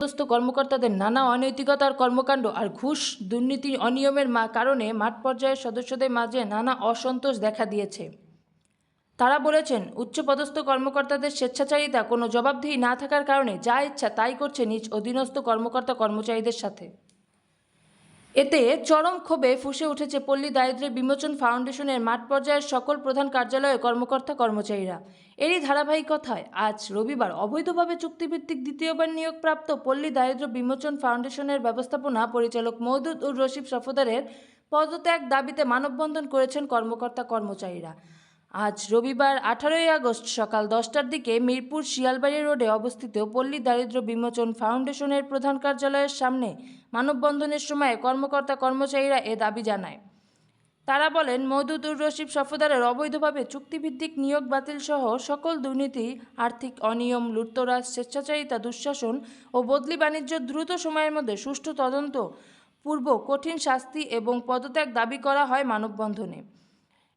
পদস্থ কর্মকর্তাদের নানা অনৈতিকতার কর্মকাণ্ড আর ঘুষ দুর্নীতি অনিয়মের কারণে মাঠ পর্যায়ের সদস্যদের মাঝে নানা অসন্তোষ দেখা দিয়েছে। তারা বলেছেন, উচ্চপদস্থ কর্মকর্তাদের স্বেচ্ছাচারিতা কোনো জবাবদিহি না থাকার কারণে যা ইচ্ছা তাই করছে নিজ অধীনস্থ কর্মকর্তা কর্মচারীদের সাথে। এতে চরম ক্ষোভে ফুসে উঠেছে পল্লী দারিদ্র্য বিমোচন ফাউন্ডেশনের মাঠ পর্যায়ের সকল প্রধান কার্যালয়ে কর্মকর্তা কর্মচারীরা। এরই ধারাবাহিকতায় আজ রবিবার অবৈধভাবে চুক্তিভিত্তিক দ্বিতীয়বার নিয়োগপ্রাপ্ত পল্লী দারিদ্র বিমোচন ফাউন্ডেশনের ব্যবস্থাপনা পরিচালক মওদুদ উর রশিদ সফদারের পদত্যাগ দাবিতে মানববন্ধন করেছেন কর্মকর্তা কর্মচারীরা আজ রবিবার আঠারোই আগস্ট সকাল দশটার দিকে মিরপুর শিয়ালবাড়ি রোডে অবস্থিত পল্লী দারিদ্র্য বিমোচন ফাউন্ডেশনের প্রধান কার্যালয়ের সামনে মানববন্ধনের সময় কর্মকর্তা কর্মচারীরা এ দাবি জানায়। তারা বলেন মওদুদুর রশিদ সফদারের অবৈধভাবে চুক্তিভিত্তিক নিয়োগ বাতিল সহ সকল দুর্নীতি, আর্থিক অনিয়ম, লুটতরাজ, স্বেচ্ছাচারিতা, দুঃশাসন ও বদলি বাণিজ্য দ্রুত সময়ের মধ্যে সুষ্ঠু তদন্ত পূর্ব কঠিন শাস্তি এবং পদত্যাগ দাবি করা হয় মানববন্ধনে।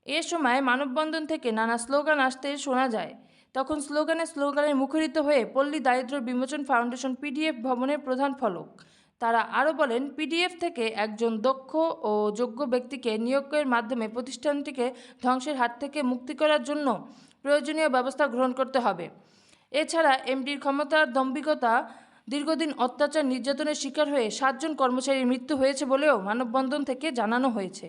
এ সময় মানববন্ধন থেকে নানা স্লোগান আসতে শোনা যায়। তখন স্লোগানে স্লোগানে মুখরিত হয়ে পল্লী দারিদ্র্য বিমোচন ফাউন্ডেশন পিডিএফ ভবনের প্রধান ফলক। তারা আরও বলেন, পিডিএফ থেকে একজন দক্ষ ও যোগ্য ব্যক্তিকে নিয়োগের মাধ্যমে প্রতিষ্ঠানটিকে ধ্বংসের হাত থেকে মুক্তি করার জন্য প্রয়োজনীয় ব্যবস্থা গ্রহণ করতে হবে। এছাড়া এমডির ক্ষমতার দম্ভিকতা, দীর্ঘদিন অত্যাচার, নির্যাতনের শিকার হয়ে সাতজন কর্মচারীর মৃত্যু হয়েছে বলেও মানববন্ধন থেকে জানানো হয়েছে।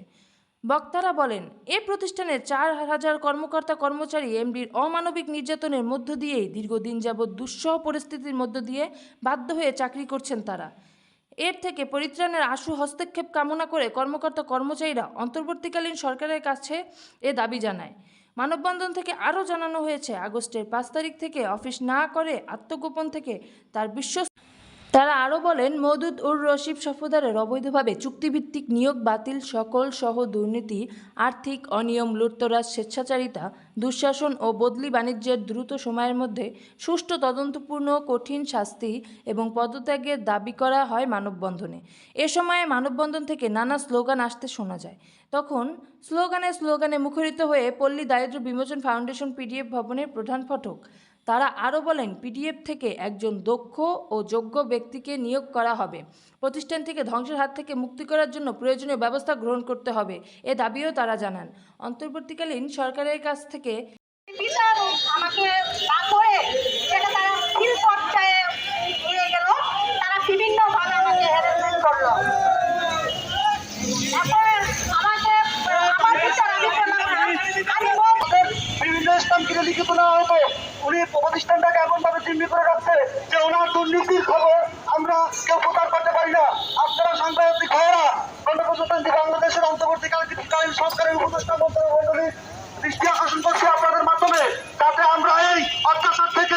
বক্তারা বলেন, এ প্রতিষ্ঠানের চার হাজার কর্মকর্তা কর্মচারী এমডির অমানবিক নির্যাতনের মধ্য দিয়েই দীর্ঘদিন যাবৎ দুঃসহ পরিস্থিতির মধ্য দিয়ে বাধ্য হয়ে চাকরি করছেন তারা। এর থেকে পরিত্রাণের আশু, হস্তক্ষেপ কামনা করে কর্মকর্তা কর্মচারীরা অন্তর্বর্তীকালীন সরকারের কাছে এ দাবি জানায়। মানববন্ধন থেকে আরও জানানো হয়েছে, আগস্টের পাঁচ তারিখ থেকে অফিস না করে আত্মগোপন থেকে তার বিশ্ব তারা আরও বলেন মদুদ উর রশিদ সফদারের অবৈধভাবে চুক্তিভিত্তিক নিয়োগ বাতিল, সকল সহ দুর্নীতি, আর্থিক অনিয়ম, লুটতরাজ, স্বেচ্ছাচারিতা, দুঃশাসন ও বদলি বাণিজ্যের দ্রুত সময়ের মধ্যে সুষ্ঠু তদন্তপূর্ণ কঠিন শাস্তি এবং পদত্যাগের দাবি করা হয় মানববন্ধনে। এ সময়ে মানববন্ধন থেকে নানা স্লোগান আসতে শোনা যায়। তখন স্লোগানে স্লোগানে মুখরিত হয়ে পল্লী দারিদ্র্য বিমোচন ফাউন্ডেশন, পিডিএফ ভবনের প্রধান ফটক তারা আরও বলেন পিডিএফ থেকে একজন দক্ষ ও যোগ্য ব্যক্তিকে নিয়োগ করা হবে। প্রতিষ্ঠানটিকে ধ্বংসের হাত থেকে মুক্তি করার জন্য প্রয়োজনীয় ব্যবস্থা গ্রহণ করতে হবে এ দাবিও তারা জানান। অন্তর্বর্তীকালীন সরকারের কাছ থেকে আমাকে উনি প্রতিষ্ঠানটাকে এমন ভাবে চিহ্নি করে রাখছে যে ওনার দুর্নীতির খবর আমরা কেউ প্রচার করতে পারি না। আপনারা সাংবাদিক ভাইয়েরা, গণপ্রজাতন্ত্রী বাংলাদেশের অন্তর্বর্তীকালীন সরকারের উপদেষ্টা মন্ত্রী দৃষ্টি আকর্ষণ করছি আপনাদের মাধ্যমে, যাতে আমরা এই অত্যাচার থেকে